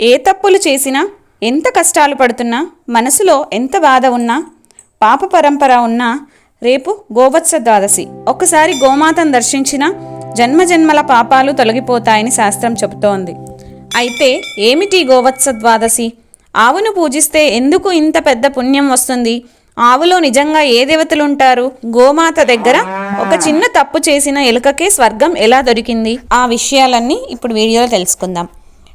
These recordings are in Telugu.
ఏ తప్పులు చేసినా ఎంత కష్టాలు పడుతున్నా మనసులో ఎంత బాధ ఉన్నా పాప పరంపర ఉన్నా రేపు గోవత్స ద్వాదశి. ఒక్కసారి గోమాతను దర్శించిన జన్మజన్మల పాపాలు తొలగిపోతాయని శాస్త్రం చెబుతోంది. అయితే ఏమిటి గోవత్స ద్వాదశి? ఆవును పూజిస్తే ఎందుకు ఇంత పెద్ద పుణ్యం వస్తుంది? ఆవులో నిజంగా ఏ దేవతలు ఉంటారు గోమాత దగ్గర ఒక చిన్న తప్పు చేసిన ఎలుకకే స్వర్గం ఎలా దొరికింది? ఆ విషయాలన్నీ ఇప్పుడు వీడియోలో తెలుసుకుందాం.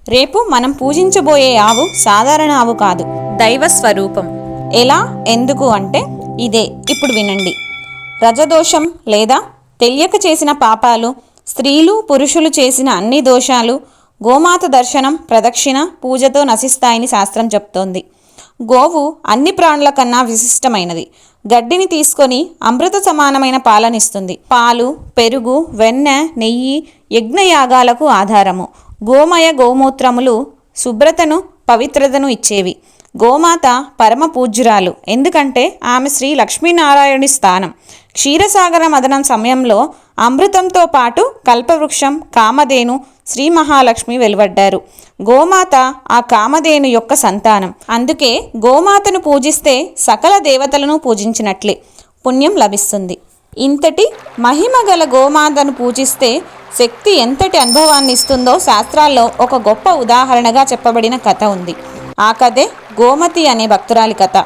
రేపు మనం పూజించబోయే ఆవు సాధారణ ఆవు కాదు. దైవ స్వరూపం ఎలా ఎందుకు అంటే ఇదే. ఇప్పుడు వినండి. రజదోషం లేదా తెలియక చేసిన పాపాలు స్త్రీలు పురుషులు చేసిన అన్ని దోషాలు గోమాత దర్శనం ప్రదక్షిణ పూజతో నశిస్తాయని శాస్త్రం చెప్తోంది. గోవు అన్ని ప్రాణుల కన్నా విశిష్టమైనది. గడ్డిని తీసుకొని అమృత సమానమైన పాలనిస్తుంది. పాలు పెరుగు వెన్న నెయ్యి యజ్ఞయాగాలకు ఆధారము. గోమయ గోమూత్రములు శుభ్రతను పవిత్రతను ఇచ్చేవి. గోమాత పరమ పూజ్యురాలు ఎందుకంటే ఆమె శ్రీ లక్ష్మీనారాయణుడి స్థానం. క్షీరసాగర మదనం సమయంలో అమృతంతో పాటు కల్పవృక్షం కామధేను శ్రీ మహాలక్ష్మి వెలువడ్డారు. గోమాత ఆ కామధేను యొక్క సంతానం. అందుకే గోమాతను పూజిస్తే సకల దేవతలను పూజించినట్లే పుణ్యం లభిస్తుంది. ఇంతటి మహిమ గల గోమాతను పూజిస్తే శక్తి ఎంతటి అనుభవాన్ని ఇస్తుందో శాస్త్రాల్లో ఒక గొప్ప ఉదాహరణగా చెప్పబడిన కథ ఉంది. ఆ కథే గోమతి అనే భక్తురాలి కథ.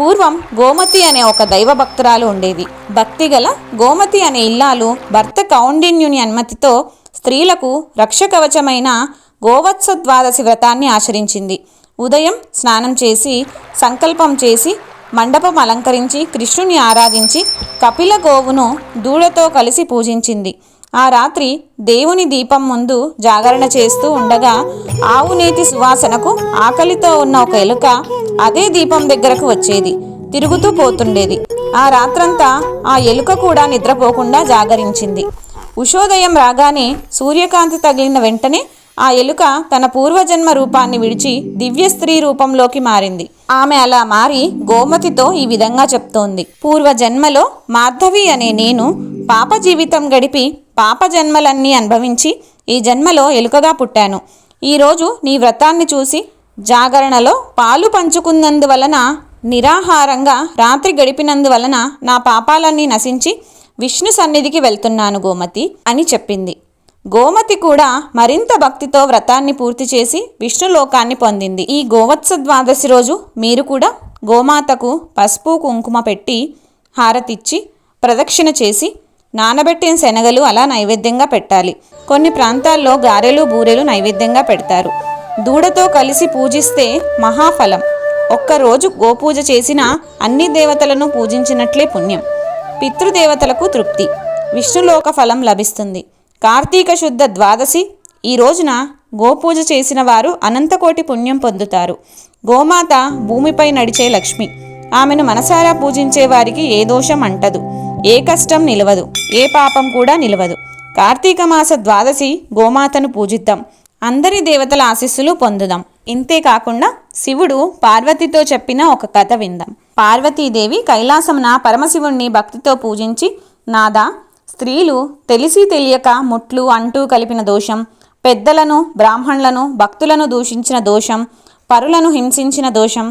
పూర్వం గోమతి అనే ఒక దైవ భక్తురాలు ఉండేది. భక్తి గల గోమతి అనే ఇల్లాలు భర్త కౌండిన్యుని అనుమతితో స్త్రీలకు రక్షకవచమైన గోవత్స ద్వాదశి వ్రతాన్ని ఆచరించింది. ఉదయం స్నానం చేసి సంకల్పం చేసి మండపం అలంకరించి కృష్ణుని ఆరాధించి కపిల గోవును దూడతో కలిసి పూజించింది. ఆ రాత్రి దేవుని దీపం ముందు జాగరణ చేస్తూ ఉండగా ఆవు నేతి సువాసనకు ఆకలితో ఉన్న ఒక ఎలుక అదే దీపం దగ్గరకు వచ్చేది. తిరుగుతూ పోతుండేది. ఆ రాత్రంతా ఆ ఎలుక కూడా నిద్రపోకుండా జాగరించింది. ఉషోదయం రాగానే సూర్యకాంతి తగిలిన వెంటనే ఆ ఎలుక తన పూర్వజన్మ రూపాన్ని విడిచి దివ్య స్త్రీ రూపంలోకి మారింది. ఆమె అలా మారి గోమతితో ఈ విధంగా చెప్తోంది. పూర్వజన్మలో మాధవి అనే నేను పాప జీవితం గడిపి పాప జన్మలన్నీ అనుభవించి ఈ జన్మలో ఎలుకగా పుట్టాను. ఈరోజు నీ వ్రతాన్ని చూసి జాగరణలో పాలు పంచుకున్నందువలన నిరాహారంగా రాత్రి గడిపినందువలన నా పాపాలన్నీ నశించి విష్ణు సన్నిధికి వెళ్తున్నాను గోమతి అని చెప్పింది. గోమతి కూడా మరింత భక్తితో వ్రతాన్ని పూర్తి చేసి విష్ణులోకాన్ని పొందింది. ఈ గోవత్స ద్వాదశి రోజు మీరు కూడా గోమాతకు పసుపు కుంకుమ పెట్టి హారతిచ్చి ప్రదక్షిణ చేసి నానబెట్టిన శనగలు అలా నైవేద్యంగా పెట్టాలి. కొన్ని ప్రాంతాల్లో గారెలు బూరెలు నైవేద్యంగా పెడతారు. దూడతో కలిసి పూజిస్తే మహాఫలం. ఒక్కరోజు గోపూజ చేసిన అన్ని దేవతలను పూజించినట్లే పుణ్యం. పితృదేవతలకు తృప్తి. విష్ణులోక ఫలం లభిస్తుంది. కార్తీక శుద్ధ ద్వాదశి. ఈ రోజున గోపూజ చేసిన వారు అనంతకోటి పుణ్యం పొందుతారు. గోమాత భూమిపై నడిచే లక్ష్మి. ఆమెను మనసారా పూజించే వారికి ఏ దోషం అంటదు. ఏ కష్టం నిలవదు. ఏ పాపం కూడా నిలవదు. కార్తీక మాస ద్వాదశి గోమాతను పూజిద్దాం. అందరి దేవతల ఆశీస్సులు పొందుదాం. ఇంతే కాకుండా శివుడు పార్వతితో చెప్పిన ఒక కథ విందాం. పార్వతీదేవి కైలాసమున పరమశివుణ్ణి భక్తితో పూజించి నాదా స్త్రీలు తెలిసి తెలియక ముట్లు అంటూ కలిపిన దోషం పెద్దలను బ్రాహ్మణులను భక్తులను దూషించిన దోషం పరులను హింసించిన దోషం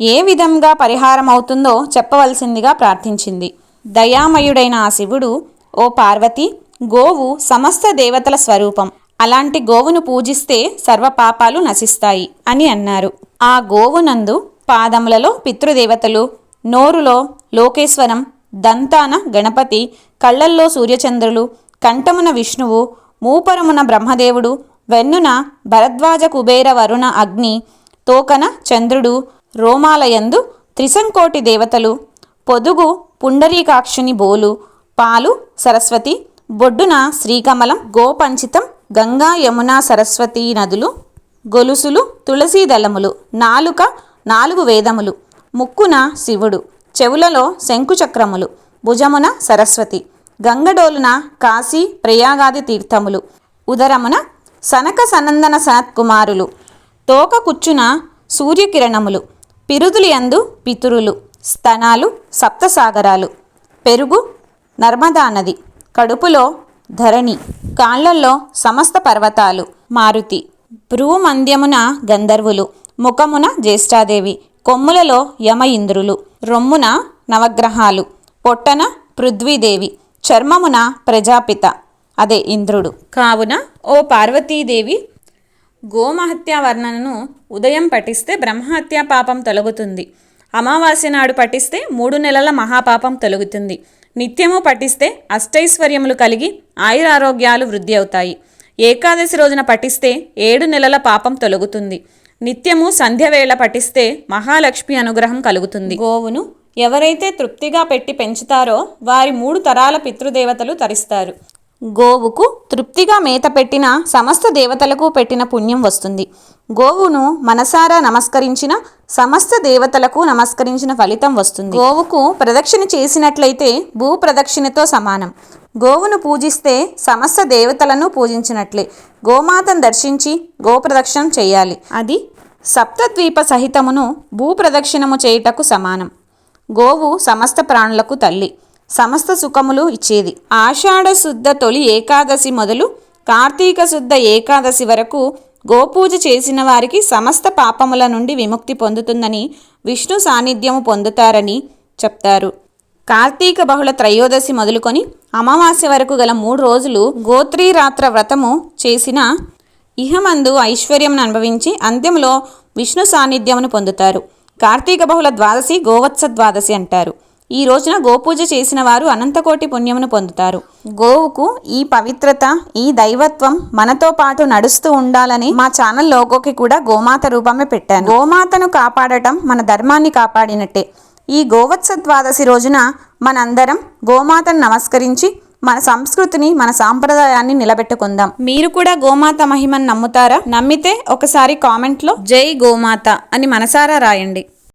ఏ విధంగా పరిహారం అవుతుందో చెప్పవలసిందిగా ప్రార్థించింది. దయామయుడైన ఆ శివుడు ఓ పార్వతి గోవు సమస్త దేవతల స్వరూపం. అలాంటి గోవును పూజిస్తే సర్వ పాపాలు నశిస్తాయి అని అన్నారు. ఆ గోవునందు పాదములలో పితృదేవతలు నోరులో లోకేశ్వరం దంతాన గణపతి కళ్ళల్లో సూర్యచంద్రులు కంఠమున విష్ణువు మూపరమున బ్రహ్మదేవుడు వెన్నున భరద్వాజ కుబేర వరుణ అగ్ని తోకన చంద్రుడు రోమాలయందు త్రిశంకోటి దేవతలు పొదుగు పుండరీకాక్షుని బోలు పాలు సరస్వతి బొడ్డున శ్రీకమలం గోపంచితం గంగా యమున సరస్వతి నదులు గొలుసులు తులసీదళములు నాలుక నాలుగు వేదములు ముక్కున శివుడు. చెవులలో శంకుచక్రములు భుజమున సరస్వతి గంగడోలున కాశీ ప్రయాగాది తీర్థములు. ఉదరమున సనక సనందన సనత్కుమారులు తోక కుచ్చున సూర్యకిరణములు పిరుదులియందు పితురులు స్తనాలు సప్తసాగరాలు. పెరుగు నర్మదా నది కడుపులో ధరణి కాళ్ళల్లో సమస్త పర్వతాలు. మారుతి భ్రూమంద్యమున గంధర్వులు ముఖమున జ్యేష్ఠాదేవి కొమ్ములలో యమ ఇంద్రులు రొమ్మున నవగ్రహాలు పొట్టన పృథ్వీదేవి చర్మమున ప్రజాపిత అదే ఇంద్రుడు. కావున ఓ పార్వతీదేవి గోమహత్య వర్ణనను ఉదయం పఠిస్తే బ్రహ్మహత్య పాపం తొలగుతుంది. అమావాస్య నాడు పఠిస్తే మూడు నెలల మహాపాపం తొలగుతుంది. నిత్యము పఠిస్తే అష్టైశ్వర్యములు కలిగి ఆయురారోగ్యాలు వృద్ధి అవుతాయి. ఏకాదశి రోజున పఠిస్తే ఏడు నెలల పాపం తొలగుతుంది. నిత్యము సంధ్యవేళ పఠిస్తే మహాలక్ష్మి అనుగ్రహం కలుగుతుంది. గోవును ఎవరైతే తృప్తిగా పెట్టి పెంచుతారో వారి మూడు తరాల పితృదేవతలు తరిస్తారు. గోవుకు తృప్తిగా మేత పెట్టిన సమస్త దేవతలకు పెట్టిన పుణ్యం వస్తుంది. గోవును మనసారా నమస్కరించిన సమస్త దేవతలకు నమస్కరించిన ఫలితం వస్తుంది. గోవుకు ప్రదక్షిణ చేసినట్లయితే భూ ప్రదక్షిణతో సమానం. గోవును పూజిస్తే సమస్త దేవతలను పూజించినట్లే. గోమాతను దర్శించి గోప్రదక్షిణం చేయాలి. అది సప్తద్వీప సహితమును భూప్రదక్షిణము చేయుటకు సమానం. గోవు సమస్త ప్రాణులకు తల్లి. సమస్త సుఖములు ఇచ్చేది. ఆషాఢ శుద్ధ తొలి ఏకాదశి మొదలు కార్తీక శుద్ధ ఏకాదశి వరకు గోపూజ చేసిన వారికి సమస్త పాపముల నుండి విముక్తి పొందుతుందని విష్ణు సాన్నిధ్యము పొందుతారని చెప్తారు. కార్తీక బహుళ త్రయోదశి మొదలుకొని అమావాస్య వరకు గల మూడు రోజులు గోత్రీరాత్ర వ్రతము చేసిన ఇహమందు ఐశ్వర్యమును అనుభవించి అంత్యంలో విష్ణు సాన్నిధ్యమును పొందుతారు. కార్తీక బహుళ ద్వాదశి గోవత్స ద్వాదశి అంటారు. ఈ రోజున గోపూజ చేసిన వారు అనంతకోటి పుణ్యమును పొందుతారు. గోవుకు ఈ పవిత్రత ఈ దైవత్వం మనతో పాటు నడుస్తూ ఉండాలని మా ఛానల్ లోగోకి కూడా గోమాత రూపమే పెట్టాను. గోమాతను కాపాడటం మన ధర్మాన్ని కాపాడినట్టే. ఈ గోవత్స ద్వాదశి రోజున మనందరం గోమాతను నమస్కరించి మన సంస్కృతిని మన సాంప్రదాయాన్ని నిలబెట్టుకుందాం. మీరు కూడా గోమాత మహిమను నమ్ముతారా? నమ్మితే ఒకసారి కామెంట్లో జై గోమాత అని మనసారా రాయండి.